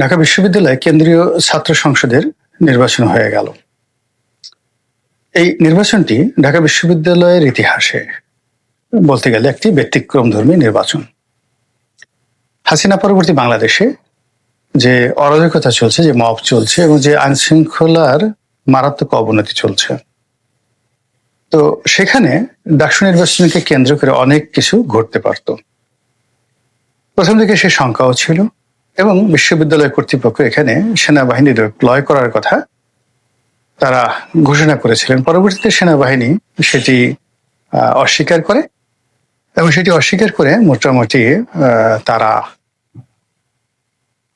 ঢাকা বিশ্ববিদ্যালয়ে কেন্দ্রীয় ছাত্র সংসদের নির্বাচন হয়ে গেল। এই নির্বাচনটি ঢাকা বিশ্ববিদ্যালয়ের ইতিহাসে বলতে গেলে একটি ব্যতিক্রম ধর্মী নির্বাচন। হাসিনা পরবর্তী বাংলাদেশে যে অরাজকতা চলছে, যে মব চলছে এবং যে আইন শৃঙ্খলার মারাত্মক অবনতি চলছে। তো সেখানে ডাকসু নির্বাচনকে কেন্দ্র করে অনেক কিছু ঘটতে পারত। প্রথম দিকে সে শঙ্কাও ছিল এবং বিশ্ববিদ্যালয় কর্তৃপক্ষ এখানে সেনাবাহিনী ডিপ্লয় করার কথা তারা ঘোষণা করেছিলেন। পরবর্তীতে সেনাবাহিনী সেটি অস্বীকার করে এবং সেটি অস্বীকার করে মোটামুটি তারা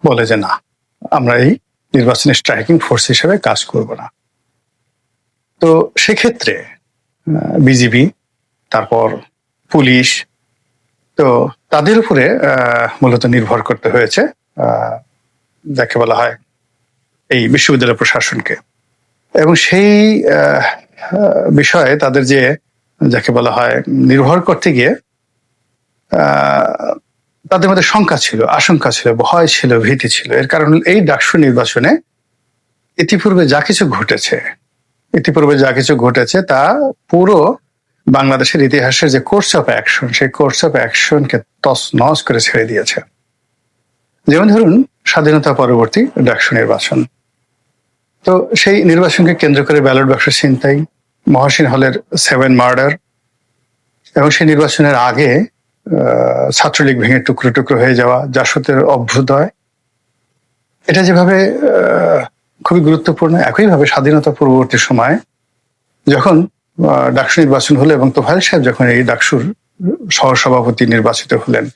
বলে যে, না, আমরা এই নির্বাচনী স্ট্রাইকিং ফোর্স হিসেবে কাজ করব না। তো সেক্ষেত্রে বিজিবি, তারপর পুলিশ, তো তাদের উপরে মূলত নির্ভর করতে হয়েছে। যাকে বলা হয় এই বিশ্ববিদ্যালয় প্রশাসনকে। এবং সেই বিষয়ে তাদের যে যাকে বলা হয় নির্ভর করতে গিয়ে তাদের মধ্যে শঙ্কা ছিল, আশঙ্কা ছিল, ভয় ছিল, ভীতি ছিল। এর কারণ এই ডাকসু নির্বাচনে ইতিপূর্বে যা কিছু ঘটেছে, ইতিপূর্বে যা কিছু ঘটেছে তা পুরো বাংলাদেশের ইতিহাসের যে কোর্স অফ অ্যাকশন সেই কোর্স অফ অ্যাকশনকে তস নস করে ছেড়ে দিয়েছে। যেমন ধরুন, স্বাধীনতা পরবর্তী ডাকসু নির্বাচন। তো সেই নির্বাচনকে কেন্দ্র করে ব্যালট বাক্স ছিনতাই, মহসিন হলের সেভেন মার্ডার, এবং সেই নির্বাচনের আগে ছাত্রলীগ ভেঙে টুকরো টুকরো হয়ে যাওয়া জাসতের অভ্যুদয়, এটা যেভাবে খুবই গুরুত্বপূর্ণ, একইভাবে স্বাধীনতা পূর্ববর্তী সময়, যখন ডাকসু নির্বাচন হলো এবং তোফাইল সাহেব যখন এই ডাকসুর সহসভাপতি নির্বাচিত হলেন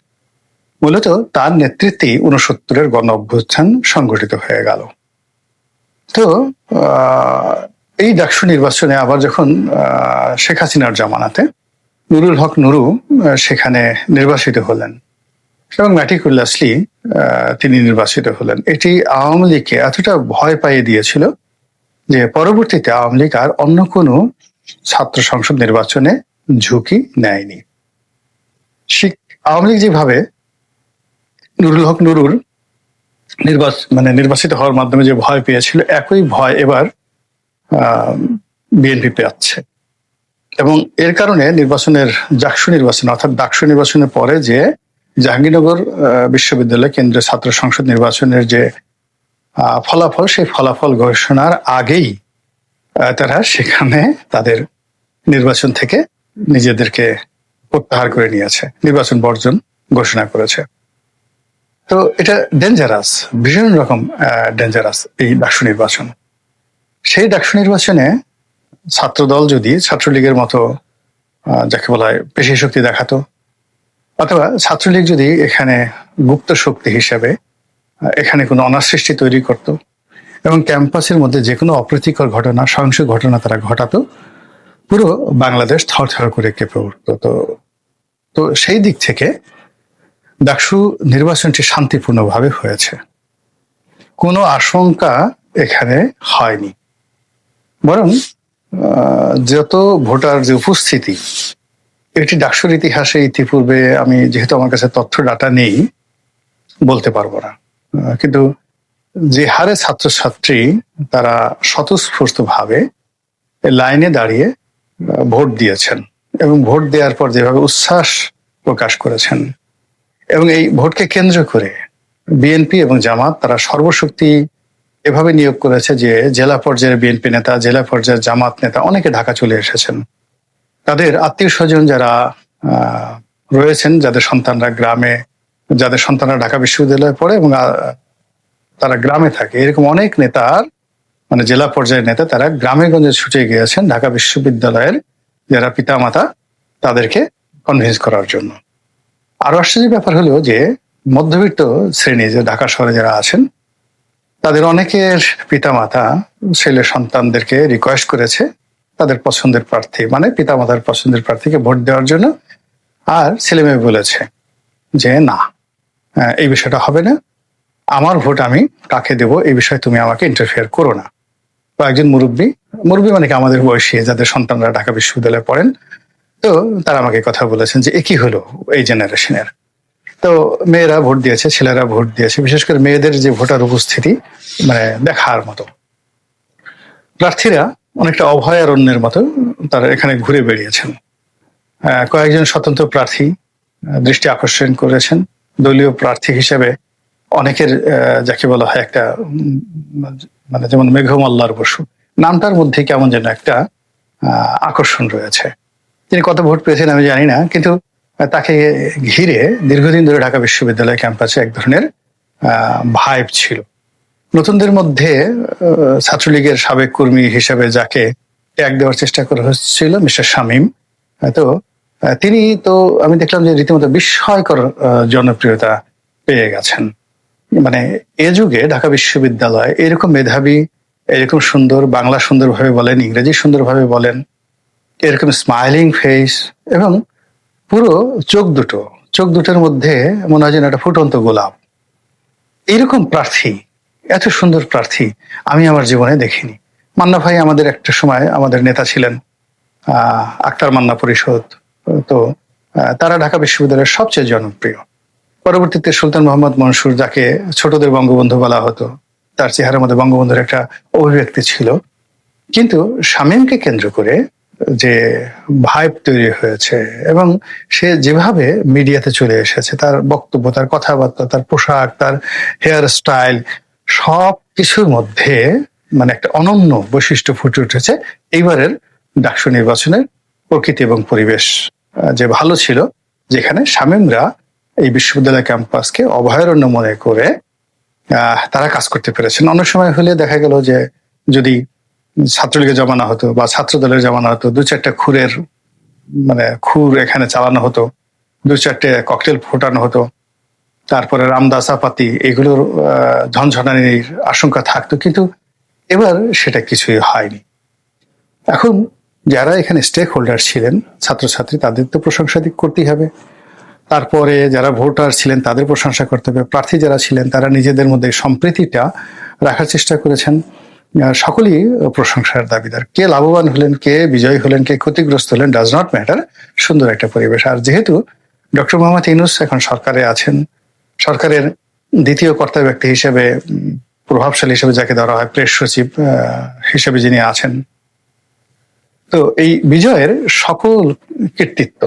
মূলত তার নেতৃত্বেই উনসত্তরের গণ অভ্যুত্থান সংগঠিত হয়ে গেল। তো এই ডাকসু নির্বাচনে আবার যখন শেখ হাসিনার জামানাতে নুরুল হক নুরু সেখানে নির্বাচিত হলেন এবং ম্যাটিকুলাসলি তিনি নির্বাচিত হলেন। এটি আওয়ামী লীগকে এতটা ভয় পাইয়ে দিয়েছিল যে পরবর্তীতে আওয়ামী লীগ আর অন্য কোনো ছাত্র সংসদ নির্বাচনে ঝুঁকি নেয়নি। আওয়ামী লীগ যেভাবে নুরুল হক নুরুর নির্বাচন মানে নির্বাচিত হওয়ার মাধ্যমে যে ভয় পেয়েছিল, একই ভয় এবার বিএনপি পাচ্ছে এবং এর কারণে নির্বাচনের, জাকসু নির্বাচন, অর্থাৎ ডাকসু নির্বাচনের পরে যে জাহাঙ্গীরনগর বিশ্ববিদ্যালয় কেন্দ্রীয় ছাত্র সংসদ নির্বাচনের যে ফলাফল, সেই ফলাফল ঘোষণার আগেই তারা সেখানে তাদের নির্বাচন থেকে নিজেদেরকে প্রত্যাহার করে নিয়েছে। নির্বাচন বর্জন ঘোষণা করেছে। তো এটা ডেঞ্জারাস ভীষণ রকম ডেঞ্জারাস এই ডাকসু নির্বাচন। সেই ডাকসু নির্বাচনে ছাত্রদল যদি ছাত্রলীগের মতো যাকে বলা হয় পেশি শক্তি দেখাতো, অথবা ছাত্রলীগ যদি এখানে গুপ্ত শক্তি হিসেবে এখানে কোনো অনাসৃষ্টি তৈরি করত, এবং ক্যাম্পাসের মধ্যে যে কোনো অপ্রীতিকর ঘটনা, সহিংস ঘটনা তারা ঘটাতো, পুরো বাংলাদেশ থরথর করে কেঁপে উঠতো। তো তো সেই দিক থেকে ডাকসু নির্বাচনটি শান্তিপূর্ণভাবে হয়েছে। কোনো আশঙ্কা এখানে হয়নি। বরং যত ভোটার যে উপস্থিতি, এটি ডাকসুর ইতিহাসে ইতিপূর্বে আমি যেহেতু আমার কাছে তথ্য ডাটা নেই, বলতে পারব না। কিন্তু যে হারে ছাত্রছাত্রী তারা স্বতঃস্ফূর্ত ভাবে লাইনে দাঁড়িয়ে ভোট দিয়েছেন এবং ভোট দেওয়ার পর যেভাবে উচ্ছ্বাস প্রকাশ করেছেন এবং এই ভোটকে কেন্দ্র করে বিএনপি এবং জামাত তারা সর্বশক্তি এভাবে নিয়োগ করেছে যে জেলা পর্যায়ের বিএনপি নেতা, জেলা পর্যায়ের জামাত নেতা অনেকে ঢাকা চলে এসেছেন। তাদের আত্মীয় স্বজন যারা রয়েছেন, যাদের সন্তানরা গ্রামে, যাদের সন্তানরা ঢাকা বিশ্ববিদ্যালয়ে পড়ে এবং তারা গ্রামে থাকে। এরকম অনেক নেতার মানে জেলা পর্যায়ের নেতা তারা গ্রামে গঞ্জে ছুটে গিয়েছেন ঢাকা বিশ্ববিদ্যালয়ের যারা পিতামাতা তাদেরকে কনভিন্স করার জন্য। আরও আশ্চর্যের ব্যাপার হলো যে মধ্যবিত্ত শ্রেণি যে ঢাকা শহরে যারা আছেন তাদের অনেকের পিতামাতা ছেলে সন্তানদেরকে রিকোয়েস্ট করেছে তাদের পছন্দের প্রার্থী মানে পিতামাতার পছন্দের প্রার্থীকে ভোট দেওয়ার জন্য। আর ছেলে মেয়ে বলেছে যে না আহ, এই বিষয়টা হবে না। আমার ভোট আমি কাকে দেব এই বিষয়ে তুমি আমাকে ইন্টারফেয়ার করো না। বা একজন মুরব্বী মুরব্বী মানে কি আমাদের বয়সী যাদের সন্তানরা ঢাকা বিশ্ববিদ্যালয়ে পড়েন তো তারা আমাকে কথা বলেছেন যে একই হলো এই জেনারেশনের। তো মেয়েরা ভোট দিয়েছে ছেলেরা ভোট দিয়েছে বিশেষ করে মেয়েদের যে ভোটার উপস্থিতি মানে দেখার মতো। প্রার্থীরা অনেকটা অভয়ারণ্যের মতো তারা এখানে ঘুরে বেরিয়েছেন আহ, কয়েকজন স্বতন্ত্র প্রার্থী দৃষ্টি আকর্ষণ করেছেন। দলীয় প্রার্থী হিসেবে অনেকের যাকে বলা হয় একটা মানে যেমন মেঘমল্লার বসু। নামটার মধ্যে কেমন যেন একটা আকর্ষণ রয়েছে। তিনি কত ভোট পেয়েছেন আমি জানি না, কিন্তু তাকে ঘিরে দীর্ঘদিন ধরে ঢাকা বিশ্ববিদ্যালয় ক্যাম্পাসে এক ধরনের ভাইব ছিল। নতুনদের মধ্যে ছাত্রলীগের সাবেক কর্মী হিসেবে যাকে ট্যাগ দেওয়ার চেষ্টা করা হচ্ছিল, মিস্টার শামীম তো তিনি তো, আমি দেখলাম যে রীতিমতো বিস্ময়কর জনপ্রিয়তা পেয়ে গেছেন। মানে এ যুগে ঢাকা বিশ্ববিদ্যালয় এরকম মেধাবী, এরকম সুন্দর, বাংলা সুন্দরভাবে বলেন, ইংরেজি সুন্দরভাবে বলেন এরকম স্মাইলিং ফেস এবং পুরো চোখ দুটো, চোখ দুটোর মধ্যে মনে হয় যেন একটা ফুটন্ত গোলাপ। এইরকম প্রার্থী, এত সুন্দর প্রার্থী আমি আমার জীবনে দেখিনি। মান্না ভাই আমাদের একটা সময় আমাদের নেতা ছিলেন, আহ, আক্তার মান্না পরিষদ, তো তারা ঢাকা বিশ্ববিদ্যালয়ের সবচেয়ে জনপ্রিয়। পরবর্তীতে সুলতান মোহাম্মদ মনসুর যাকে ছোটদের বঙ্গবন্ধু বলা হতো, তার চেহারার মধ্যে বঙ্গবন্ধুর একটা অভিব্যক্তি ছিল। কিন্তু শামীমকে কেন্দ্র করে যে ভাইব তৈরি হয়েছে এবং সে যেভাবে মিডিয়াতে চলে এসেছে, তার বক্তব্য, তার কথাবার্তা, তার পোশাক, তার হেয়ার স্টাইল সব কিছুর মধ্যে মানে একটা অনন্য বৈশিষ্ট্য ফুটে উঠেছে এইবারের ডাকসু নির্বাচনের প্রকৃতি এবং পরিবেশ যে ভালো ছিল, যেখানে শামীমরা এই বিশ্ববিদ্যালয় ক্যাম্পাসকে অভয়ারণ্য মনে করে তারা কাজ করতে পেরেছেন। অনেক সময় হলে দেখা গেল যে যদি ছাত্রলীগের জমানা হতো বা ছাত্র দলের জমানা হতো, দু চারটা খুরের মানে খুর এখানে চালানো হতো, দু চারটে ককটেল ফোটানো হতো, তারপরে রামদাসাপাতি এগুলোর ঝনঝনানির আশঙ্কা থাকতো, কিন্তু এবার সেটা কিছুই হয়নি। এখন যারা এখানে স্টেক হোল্ডার ছিলেন, ছাত্রছাত্রী, তাদের তো প্রশংসা দিক করতেই হবে। তারপরে যারা ভোটার ছিলেন, তাদের প্রশংসা করতে হবে। প্রার্থী যারা ছিলেন, তারা নিজেদের মধ্যে সম্প্রীতিটা রাখার চেষ্টা করেছেন। সকলেই প্রশংসার দাবিদার। কে লাভবান হলেন, কে বিজয়ী হলেন, কে ক্ষতিগ্রস্ত হলেন ডাজ নট ম্যাটার সুন্দর একটা পরিবেশ। আর যেহেতু ডক্টর মোহাম্মদ ইনুস এখন সরকারে আছেন, সরকারের দ্বিতীয় কর্তা ব্যক্তি হিসেবে প্রভাবশালী হিসেবে যাকে ধরা হয়, প্রেস সচিব হিসেবে যিনি আছেন, তো এই বিজয়ের সকল কৃতিত্ব,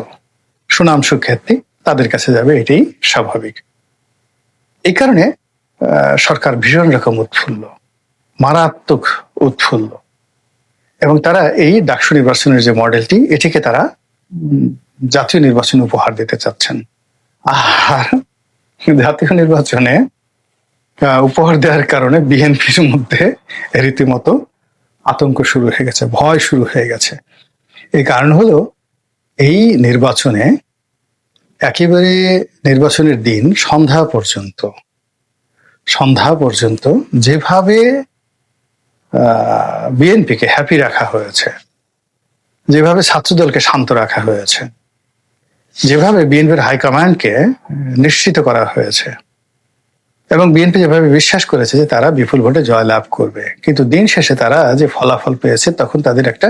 সুনাম, সুখ্যাতি তাদের কাছে যাবে, এটাই স্বাভাবিক। এই কারণে সরকার ভীষণ রকম উৎফুল্ল। মারাত্মক উৎফুল্ল। এবং তারা এই ডাকসু নির্বাচনের যে মডেলটি, এটিকে তারা জাতীয় নির্বাচন উপহার দিতে চাচ্ছেন। আর জাতীয় নির্বাচনে উপহার দেওয়ার কারণে বিএনপির মধ্যে রীতিমতো আতঙ্ক শুরু হয়ে গেছে, ভয় শুরু হয়ে গেছে। এই কারণ হলো, এই নির্বাচনে একেবারে নির্বাচনের দিন সন্ধ্যা পর্যন্ত সন্ধ্যা পর্যন্ত যেভাবে বিএনপিকে হ্যাপি রাখা হয়েছে, যেভাবে ছাত্রদলকে শান্ত রাখা হয়েছে, যেভাবে বিএনপির হাইকমান্ডকে নিশ্চিত করা হয়েছে, এবং বিএনপি যেভাবে বিশ্বাস করেছে যে তারা বিপুল ভোটে জয়লাভ করবে, কিন্তু দিন শেষে তারা যে ফলাফল পেয়েছে তখন তাদের একটা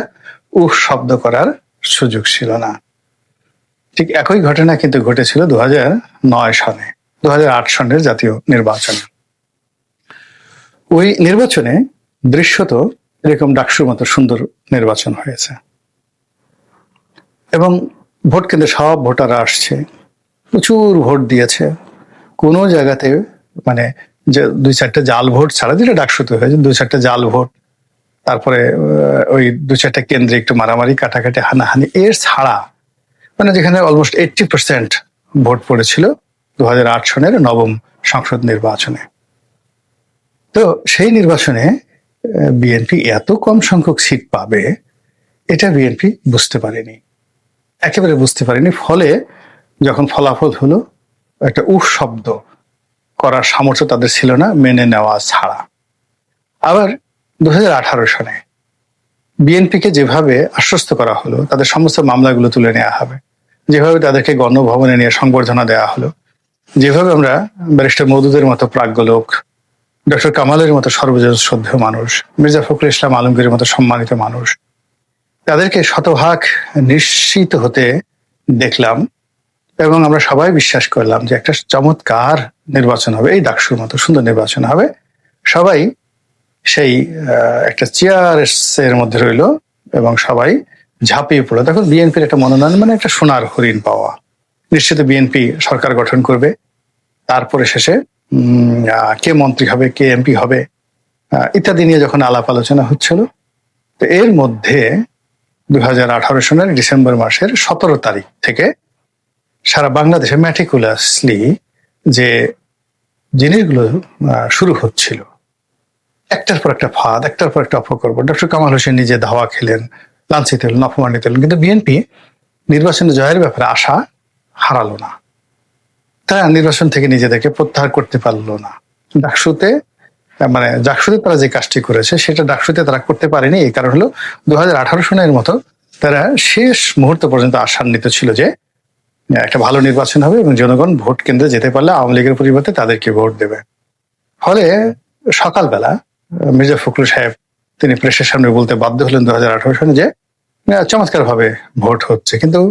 উহ শব্দ করার সুযোগ ছিল না। ঠিক একই ঘটনা কিন্তু ঘটেছিল দু নয় সনে দু সনের জাতীয় নির্বাচনে। ওই নির্বাচনে দৃশ্যত এরকম ডাকসুর মতো সুন্দর নির্বাচন হয়েছে। এবং ভোট কেন্দ্রে সব ভোটাররা আসছে। প্রচুর ভোট দিয়েছে। কোনো জায়গাতে মানে যে দুই চারটে জাল ভোট ছাড়া যেটা ডাকসুতে হয়েছে দুই চারটে জাল ভোট, তারপরে ওই দু চারটে কেন্দ্রে একটু মারামারি, কাটাকাটি, হানাহানি, এর ছাড়া মানে যেখানে অলমোস্ট এইটটি পার্সেন্ট ভোট পড়েছিল দু হাজার আট সনের নবম সংসদ নির্বাচনে। তো সেই নির্বাচনে বিএনপি এত কম সংখ্যক সিট পাবে, এটা বিএনপি বুঝতে পারেনি। একেবারে বুঝতে পারেনি, ফলে যখন ফলাফল হলো, একটা উহ শব্দ করার সামর্থ্য তাদের ছিল না, মেনে নেওয়া ছাড়া। আবার দু হাজার আঠারো সনে বিএনপিকে যেভাবে আশ্বস্ত করা হলো, তাদের সমস্ত মামলাগুলো তুলে নেওয়া হবে। যেভাবে তাদেরকে গণভবনে নিয়ে সংবর্ধনা দেওয়া হলো, যেভাবে আমরা ব্যারিস্টার মধুদের মতো প্রাজ্ঞ লোক ডক্টর কামালের মতো সর্বজন শ্রদ্ধেয় মানুষ, মির্জা ফখরুল ইসলাম আলমগীরের মতো সম্মানিত মানুষ, তাদেরকে শতভাগ নিশ্চিত হতে দেখলাম এবং আমরা সবাই বিশ্বাস করলাম যে একটা চমৎকার নির্বাচন হবে, এই ডাকসুর মতো সুন্দর নির্বাচন হবে। সবাই সেই একটা চেয়ারের মধ্যে রইল এবং সবাই ঝাঁপিয়ে পড়ল। দেখো, বিএনপির একটা মনোনয়ন মানে একটা সোনার হরিণ পাওয়া। নিশ্চিত বিএনপি সরকার গঠন করবে, তারপরে শেষে কে মন্ত্রী হবে, কে এমপি হবে ইত্যাদি নিয়ে যখন আলাপ আলোচনা হচ্ছিল, তো এর মধ্যে আঠারো সনের ডিসেম্বর মাসের সতেরো তারিখ থেকে সারা বাংলাদেশে ম্যাটিকুলাসলি যে জিনিসগুলো শুরু হচ্ছিল। একটার পর একটা ফাঁদ, একটার পর একটা অপকর্ম। ডক্টর কামাল হোসেন নিজে ধাওয়া খেলেন, লাঞ্ছিত হলেন, অপমানিত হলেন, কিন্তু বিএনপি নির্বাচনে জয়ের ব্যাপারে আশা হারালো না। তারা নির্বাচন থেকে নিজেদেরকে প্রত্যাহার করতে পারল না। ডাকসুতে মানে ডাকসুতে তারা যে কাজটি করেছে, সেটা ডাকসুতে তারা করতে পারেনি। এই কারণ হলো দু হাজার আঠারো সনের মতো তারা শেষ মুহূর্ত পর্যন্ত আশান্বিত ছিল যে একটা ভালো নির্বাচন হবে এবং জনগণ ভোট কেন্দ্রে যেতে পারলে আওয়ামী লীগের পরিবর্তে তাদেরকে ভোট দেবে। ফলে সকালবেলা মির্জা ফখরুল সাহেব তিনি প্রেসের সামনে বলতে বাধ্য হলেন দু সনে যে চমৎকার ভাবে ভোট হচ্ছে। কিন্তু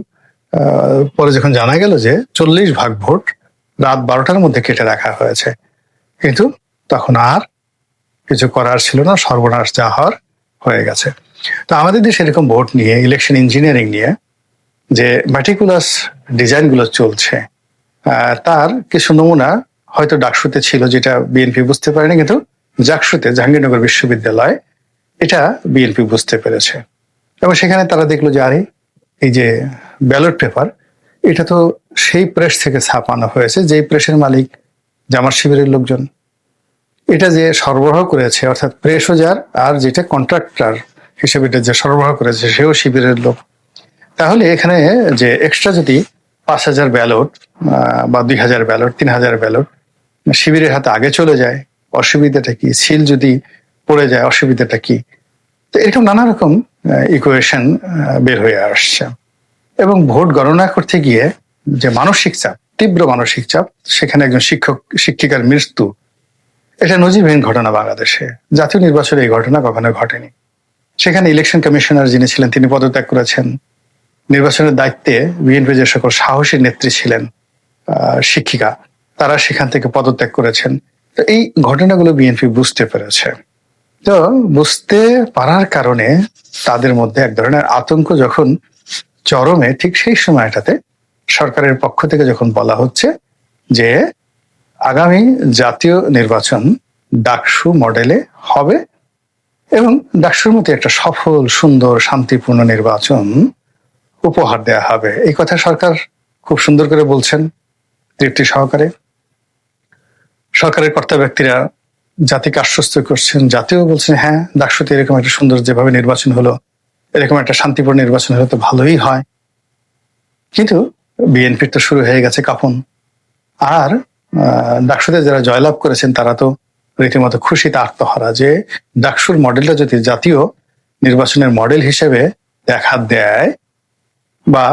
পরে যখন জানা গেল যে চল্লিশ ভাগ ভোট রাত বারোটার মধ্যে কেটে রাখা হয়েছে। কিন্তু তখন আর কিছু করার ছিল না, সর্বনাশ যা হওয়ার হয়ে গেছে। তো আমাদের দেশে এরকম ভোট নিয়ে ইলেকশন ইঞ্জিনিয়ারিং নিয়ে যে ম্যাটিকুলাস ডিজাইনগুলো চলছে তার কিছু নমুনা হয়তো ডাকসুতে ছিল, যেটা বিএনপি বুঝতে পারেনি, কিন্তু জাকসুতে, জাহাঙ্গীরনগর বিশ্ববিদ্যালয়, এটা বিএনপি বুঝতে পেরেছে। এবং সেখানে তারা দেখল যে, আরে, এই যে ব্যালট পেপার এটা তো সেই প্রেস থেকে ছাপানো হয়েছে, যেই প্রেসের মালিক জামার শিবিরের লোকজন। এটা যে সরবরাহ করেছে, অর্থাৎ প্রেসও যার, আর যেটা কন্ট্রাক্টর হিসেবে এটা যে সরবরাহ করেছে, সেও শিবিরের লোক। তাহলে এখানে যে এক্সট্রা যদি পাঁচ হাজার ব্যালট বা দুই হাজার ব্যালট তিন হাজার ব্যালট শিবিরের হাতে আগে চলে যায়, অসুবিধাটা কি? সিল যদি পড়ে যায়, অসুবিধাটা কি? তো এরকম নানা রকম ইকুয়েশন বের হয়ে আসছে। এবং ভোট গণনা করতে গিয়ে যে মানসিক চাপ, তীব্র মানসিক চাপ, সেখানে একজন শিক্ষক, শিক্ষিকার মৃত্যু, এটা নজিরবিহীন ঘটনা বাংলাদেশে। জাতীয় নির্বাচনে এই ঘটনা কখনো ঘটেনি। সেখানে ইলেকশন কমিশনার যিনি ছিলেন, তিনি পদত্যাগ করেছেন। নির্বাচনের দায়িত্বে বিএনপি যে সকল সাহসী নেত্রী ছিলেন শিক্ষিকা, তারা সেখান থেকে পদত্যাগ করেছেন। তো এই ঘটনাগুলো বিএনপি বুঝতে পেরেছে। তো বুঝতে পারার কারণে তাদের মধ্যে এক ধরনের আতঙ্ক যখন চরমে, ঠিক সেই সময়টাতে সরকারের পক্ষ থেকে যখন বলা হচ্ছে যে আগামী জাতীয় নির্বাচন ডাকসু মডেলে হবে এবং ডাকসুর মতো একটা সফল, সুন্দর, শান্তিপূর্ণ নির্বাচন উপহার দেয়া হবে। এই কথা সরকার খুব সুন্দর করে বলছেন তৃপ্তি সহকারে। সরকারের কর্তা ব্যক্তিরা জাতিকে আশ্বস্ত করছেন, জাতিও বলছেন হ্যাঁ ডাকসুতে এরকম একটা সুন্দর যেভাবে নির্বাচন হলো, এরকম একটা শান্তিপূর্ণ নির্বাচন হলে তো ভালোই হয়। কিন্তু বিএনপির তো শুরু হয়ে গেছে কাপন আর ডাকসুতে যারা জয়লাভ করেছেন, তারা তো রীতিমতো খুশিতে আত্মহারা যে ডাকসুর মডেলটা যদি জাতীয় নির্বাচনের মডেল হিসেবে দেখা দেয় বা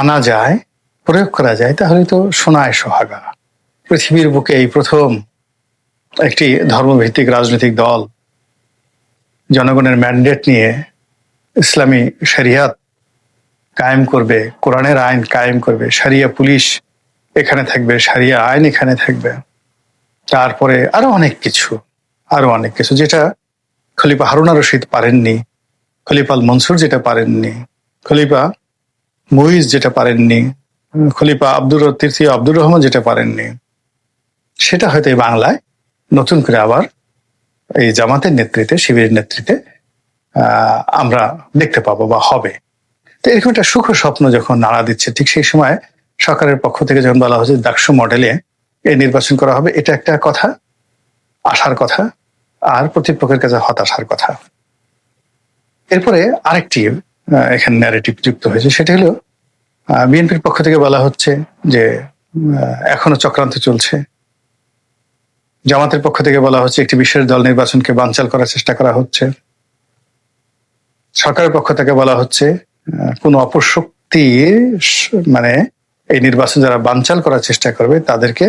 আনা যায়, প্রয়োগ করা যায়, তাহলে তো সোনায় সোহাগা। পৃথিবীর বুকে এই প্রথম একটি ধর্মভিত্তিক রাজনৈতিক দল জনগণের ম্যান্ডেট নিয়ে ইসলামী শরিয়াত কায়েম করবে, কোরআনের আইন কায়েম করবে সারিয়া পুলিশ এখানে থাকবে সারিয়া আইন এখানে থাকবে। তারপরে আরও অনেক কিছু, আরও অনেক কিছু, যেটা খলিফা হারুনা রশিদ পারেননি খলিফাল মনসুর যেটা পারেননি, খলিফা মুইজ যেটা পারেননি, খলিফা আব্দুর তৃতীয় আব্দুর রহমান যেটা পারেননি। সেটা হয়তো এই বাংলায় নতুন করে আবার এই জামাতের নেতৃত্বে, শিবিরের নেতৃত্বে আমরা দেখতে পাবো বা হবে। তো এরকম একটা সুখ স্বপ্ন যখন নাড়া দিচ্ছে, ঠিক সেই সময় সরকারের পক্ষ থেকে যখন বলা হচ্ছে ডাকসু মডেলে এই নির্বাচন করা হবে, এটা একটা কথা, আশার কথা, আর প্রতিপক্ষের কাছে হতাশার কথা। এরপরে আরেকটি এখানে ন্যারেটিভ যুক্ত হয়েছে, সেটা হলো বিএনপির পক্ষ থেকে বলা হচ্ছে যে এখনও চক্রান্ত চলছে। জামাতের পক্ষ থেকে বলা হচ্ছে একটি বিশেষ দল নির্বাচনকে বানচাল করার চেষ্টা করা হচ্ছে। সরকারের পক্ষ থেকে বলা হচ্ছে কোনো অপশক্তি মানে এই নির্বাচন যারা বানচাল করার চেষ্টা করবে, তাদেরকে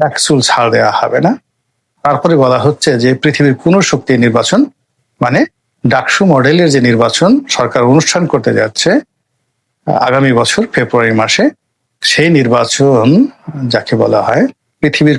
এক চুল ছাড় দেওয়া হবে না। তারপরে বলা হচ্ছে যে পৃথিবীর কোন শক্তি নির্বাচন মানে ডাকসু মডেলের যে নির্বাচন সরকার অনুষ্ঠান করতে যাচ্ছে আগামী বছর ফেব্রুয়ারি মাসে, সেই নির্বাচন যাকে বলা হয় পৃথিবীর